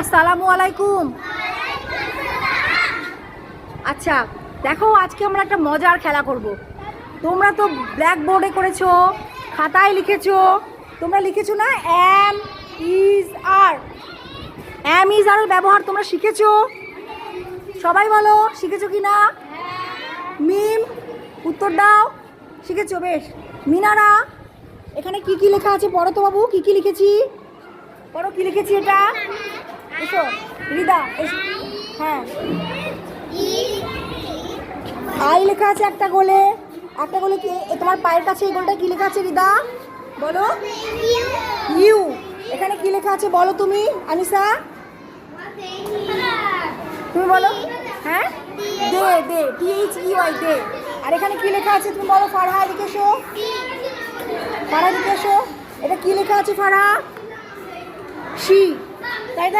আসসালামু আলাইকুম। আচ্ছা দেখো আজকে আমরা একটা মজার খেলা করব। তোমরা তো ব্ল্যাক বোর্ডে করেছ, খাতায় লিখেছো, তোমরা লিখেছো না am is R am is are ব্যবহার তোমরা শিখেছো? সবাই বলো, শিখেছো কি না? মিম, উত্তর দাও। শিখেছো, বেশ। মিনারা, এখানে কি কি লেখা আছে? পড়ো তো বাবু কি কি লিখেছি? পড়ো কি লিখেছি এটা? এসো, রিদা, এসো। হ্যাঁ। আই লেখা আছে একটা গোলে। একটা গোলে কি তোমার পায়ের কাছে এই গোলটা কি লেখা আছে, রিদা? বলো। ইউ। এখানে কি লেখা আছে, বলো তুমি, আনিসা? তুমি বলো। হ্যাঁ? দে দে টি এইচ ই ওয়াই দে। আর এখানে কি লেখা আছে, তুমি বলো ফারহা এদিকে এসো। ফারহা এদিকে এসো। এটা কি লেখা আছে, ফারহা? শি।